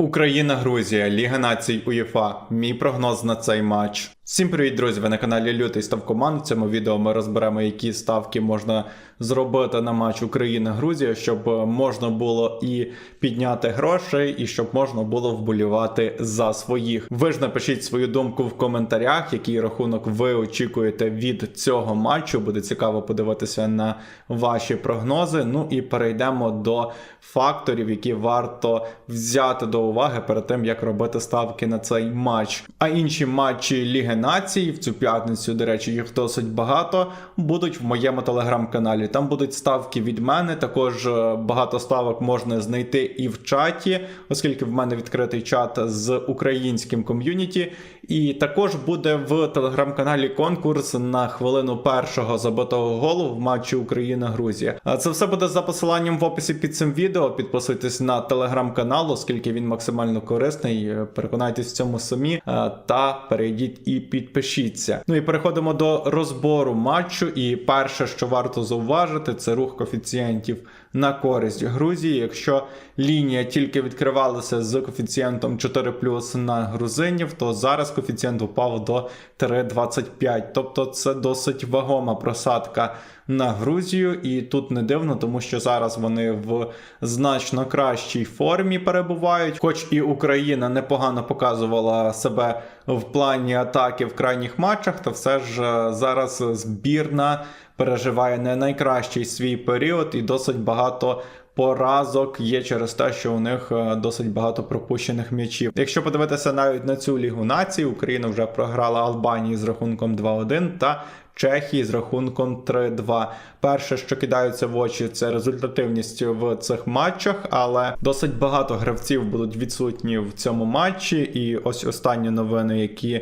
Україна, Грузія, Ліга націй УЄФА. Мій прогноз на цей матч. Всім привіт, друзі! Ви на каналі Лютий Став Команд. В цьому відео ми розберемо, які ставки можна зробити на матч Україна-Грузія, щоб е, можна було і підняти грошей, і щоб можна було вболівати за своїх. Ви ж напишіть свою думку в коментарях, який рахунок ви очікуєте від цього матчу. Буде цікаво подивитися на ваші прогнози. Ну і перейдемо до факторів, які варто взяти до уваги перед тим, як робити ставки на цей матч. А інші матчі Ліги Націй в цю п'ятницю, до речі, їх досить багато, будуть в моєму телеграм-каналі. Там будуть ставки від мене. Також е, багато ставок можна знайти і в чаті, оскільки в мене відкритий чат з українським ком'юніті. І також буде в телеграм-каналі конкурс на хвилину першого забитого голу в матчі Україна-Грузія. А Це все буде за посиланням в описі під цим відео. Підписуйтесь на телеграм-канал, оскільки він максимально корисний. Переконайтесь в цьому самі е, та перейдіть і підпишіться. Ну і переходимо до розбору матчу. І перше, що варто зауважити, це рух коефіцієнтів на користь Грузії. Якщо лінія тільки відкривалася з коефіцієнтом 4 на грузинів, то зараз коефіцієнт упав до 3,25. Тобто це досить вагома просадка на Грузію, і тут не дивно, тому що зараз вони в значно кращій формі перебувають. Хоч і Україна непогано показувала себе в плані атаки в крайніх матчах, то все ж е, зараз збірна переживає не найкращий свій період і досить багато. Поразок є через те, що у них е, досить багато пропущених м'ячів. Якщо подивитися навіть на цю лігу націй, Україна вже програла Албанії з рахунком 2-1 та Чехії з рахунком 3-2. Перше, що кидається в очі, це результативність в цих матчах, але досить багато гравців будуть відсутні в цьому матчі. І ось останні новини, які.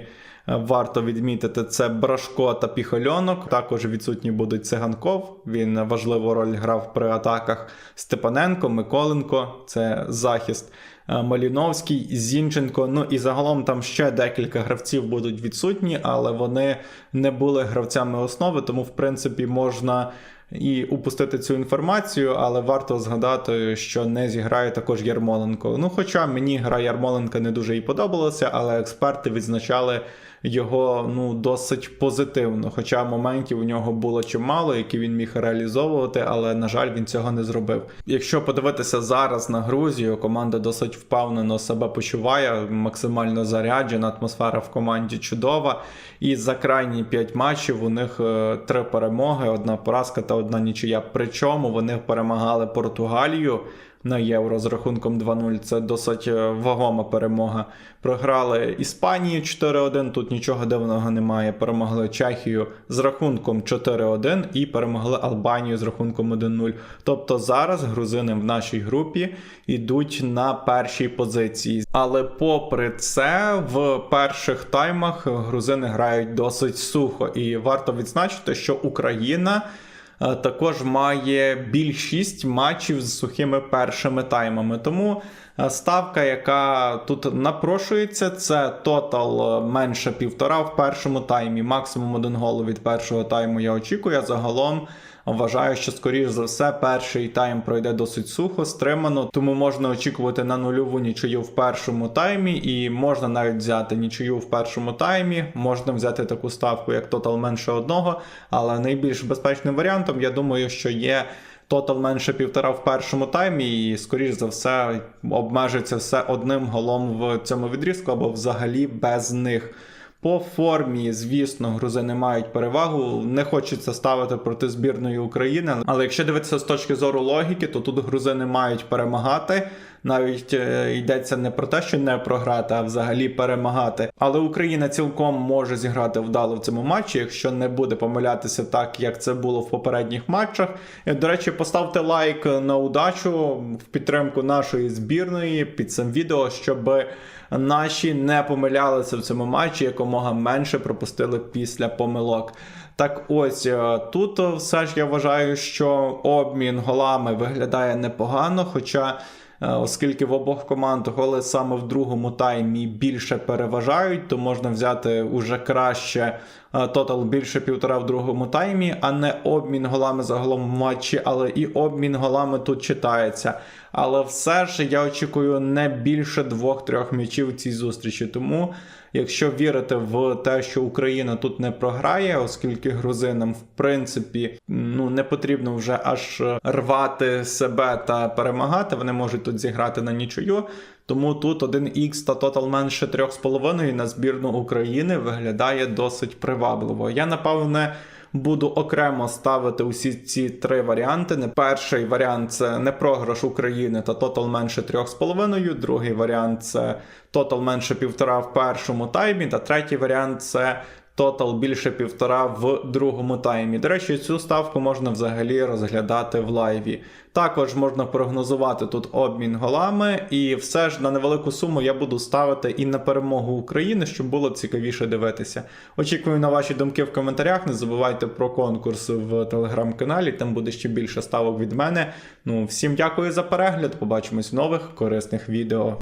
Варто відмітити це Брашко та Піхольонок. Також відсутні будуть циганков. Він важливу роль грав при атаках Степаненко, Миколенко, це захист. Маліновський, Зінченко. Ну і загалом там ще декілька гравців будуть відсутні, але вони не були гравцями основи, тому в принципі можна. І упустити цю інформацію, але варто згадати, що не зіграє також Ярмоленко. Ну, хоча мені гра Ярмоленка не дуже і подобалася, але експерти відзначали його ну досить позитивно. Хоча моментів у нього було чимало, які він міг реалізовувати, але на жаль, він цього не зробив. Якщо подивитися зараз на Грузію, команда досить впевнено себе почуває, максимально заряджена, атмосфера в команді чудова. І за крайні 5 матчів у них е, три перемоги, одна поразка та одна нічия. Причому вони перемагали Португалію на євро з рахунком 2-0. Це досить е, вагома перемога. Програли Іспанію 4-1. Тут нічого дивного немає. Перемогли Чехію з рахунком 4-1 і перемогли Албанію з рахунком 1-0. Тобто зараз грузини в нашій групі йдуть на першій позиції. Але попри це, в перших таймах грузини грають досить сухо, і варто відзначити, що Україна. Е, також має більшість матчів з сухими першими таймами. Тому е, ставка, яка тут напрошується, це тотал менше півтора в першому таймі. Максимум один гол від першого тайму я очікую. а Загалом Вважаю, що, скоріш за все, перший тайм пройде досить сухо, стримано, тому можна очікувати на нульову нічию в першому таймі, і можна навіть взяти нічию в першому таймі. Можна взяти таку ставку, як тотал менше одного, але найбільш безпечним варіантом, я думаю, що є. Тотал менше півтора в першому таймі, і, скоріш за все, обмежиться все одним голом в цьому відрізку або взагалі без них. По формі, звісно, грузини мають перевагу. Не хочеться ставити проти збірної України. Але якщо дивитися з точки зору логіки, то тут грузини мають перемагати. Навіть е, йдеться не про те, що не програти, а взагалі перемагати. Але Україна цілком може зіграти вдало в цьому матчі, якщо не буде помилятися так, як це було в попередніх матчах. І, до речі, поставте лайк на удачу в підтримку нашої збірної під цим відео, щоб наші не помилялися в цьому матчі, якомога менше пропустили після помилок. Так ось е, тут все ж я вважаю, що обмін голами виглядає непогано, хоча. Е, оскільки в обох команд голи саме в другому таймі більше переважають, то можна взяти уже краще е, тотал більше півтора в другому таймі, а не обмін голами загалом в матчі, але і обмін голами тут читається. Але все ж я очікую не більше двох-трьох м'ячів в цій зустрічі. Тому, якщо вірити в те, що Україна тут не програє, оскільки грузинам, в принципі, ну не потрібно вже аж рвати себе та перемагати, вони можуть тут зіграти на нічию. Тому тут 1х та тотал менше 3,5 на збірну України виглядає досить привабливо. Я напевне. Буду окремо ставити усі ці три варіанти. Перший варіант це не програш України та тотал менше 3,5. Другий варіант це тотал менше півтора в першому таймі. Та третій варіант це тотал більше півтора в другому таймі. До речі, цю ставку можна взагалі розглядати в лайві. Також можна прогнозувати тут обмін голами, і все ж на невелику суму я буду ставити і на перемогу України, щоб було цікавіше дивитися. Очікую на ваші думки в коментарях. Не забувайте про конкурс в телеграм-каналі, там буде ще більше ставок від мене. Ну, всім дякую за перегляд. Побачимось в нових корисних відео.